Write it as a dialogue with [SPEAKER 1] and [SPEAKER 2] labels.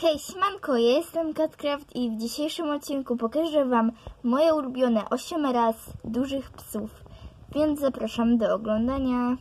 [SPEAKER 1] Hej, siemanko, ja jestem Catcraft i w dzisiejszym odcinku pokażę Wam moje ulubione 8 raz dużych psów, więc zapraszam do oglądania.